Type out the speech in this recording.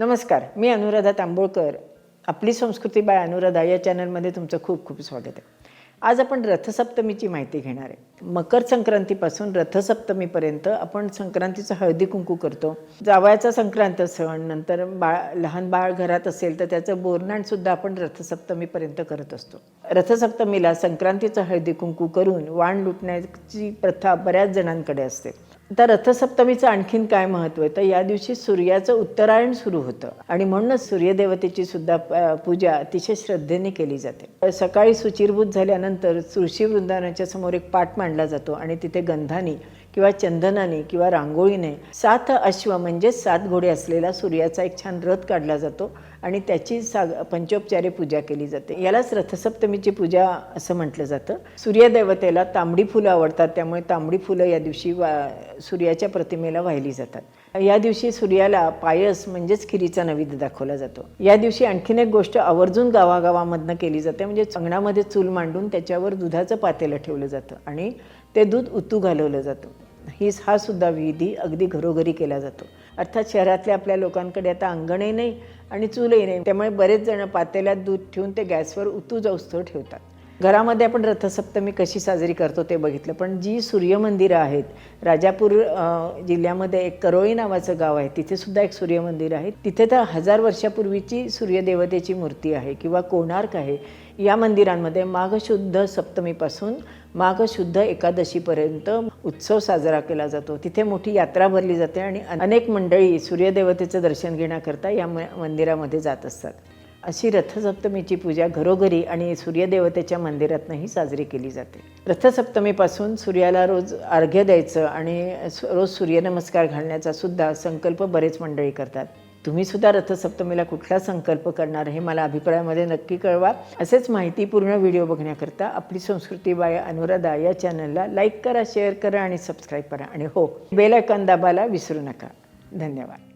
नमस्कार मी अनुराधा तांबोळकर. आपली संस्कृती बाय अनुराधा या चॅनलमध्ये तुमचं खूप खूप स्वागत आहे. आज आपण रथसप्तमीची माहिती घेणार आहे. मकर संक्रांतीपासून रथसप्तमीपर्यंत आपण संक्रांतीचं हळदी कुंकू करतो. जावयाचा संक्रांत सण नंतर बाळ लहान बाळ घरात असेल तर त्याचं बोरनाणसुद्धा आपण रथसप्तमीपर्यंत करत असतो. रथसप्तमीला संक्रांतीचं हळदी कुंकू करून वाण लुटण्याची प्रथा बऱ्याच जणांकडे असते. आता रथसप्तमीचं आणखीन काय महत्त्व आहे? तर या दिवशी सूर्याचं उत्तरायण सुरू होतं. आणि म्हणूनच सूर्यदेवतेची सुद्धा पूजा अतिशय श्रद्धेने केली जाते. सकाळी सुचिरभूत झाल्यानंतर तुळशी वृंदावनाच्या समोर एक पाठ मांडला जातो आणि तिथे गंधानी किंवा चंदनाने किंवा रांगोळीने सात अश्व म्हणजे सात घोडे असलेला सूर्याचा एक छान रथ काढला जातो आणि त्याची साग पंचोपचारे पूजा केली जाते. यालाच रथसप्तमीची पूजा असं म्हटलं जातं. सूर्यदेवतेला तांबडी फुलं आवडतात त्यामुळे तांबडी फुलं या दिवशी वा सूर्याच्या प्रतिमेला वाहिली जातात. या दिवशी सूर्याला पायस म्हणजेच खिरीचा नैवेद्य दाखवला जातो. या दिवशी आणखीन एक गोष्ट आवर्जून गावागावामधनं केली जाते म्हणजे अंगणामध्ये चूल मांडून त्याच्यावर दुधाचं पातेलं ठेवलं जातं आणि ते दूध उतू घालवलं जातं. ही हा सुद्धा विधी अगदी घरोघरी केला जातो. अर्थात शहरातल्या आपल्या लोकांकडे आता अंगणही नाही आणि चूलही नाही. त्यामुळे बरेच जण पातेल्यात दूध ठेवून ते गॅसवर उतू जाऊस्तवर ठेवतात. घरामध्ये आपण रथसप्तमी कशी साजरी करतो ते बघितलं. पण जी सूर्यमंदिरं आहेत राजापूर जिल्ह्यामध्ये एक करोळी नावाचं गाव आहे. तिथे सुद्धा एक सूर्यमंदिर आहे. तिथे तर हजार वर्षापूर्वीची सूर्यदेवतेची मूर्ती आहे किंवा कोणार्क आहे. या मंदिरांमध्ये माघशुद्ध सप्तमीपासून माघशुद्ध एकादशीपर्यंत उत्सव साजरा केला जातो. तिथे मोठी यात्रा भरली जाते आणि अनेक मंडळी सूर्यदेवतेचं दर्शन घेण्याकरता या मंदिरामध्ये जात असतात. अशी रथसप्तमीची पूजा घरोघरी आणि सूर्यदेवतेच्या मंदिरातनंही साजरी केली जाते. रथसप्तमीपासून सूर्याला रोज अर्घ्य द्यायचं आणि रोज सूर्यनमस्कार घालण्याचा सुद्धा संकल्प बरेच मंडळी करतात. तुम्ही सुद्धा रथसप्तमीला कुठला संकल्प करणार हे मला अभिप्रायामध्ये नक्की कळवा. असेच माहितीपूर्ण व्हिडिओ बघण्याकरता आपली संस्कृती बाय अनुराधा या चॅनलला लाईक करा शेअर करा आणि सबस्क्राईब करा. आणि हो बेल आयकॉन दाबायला विसरू नका. धन्यवाद.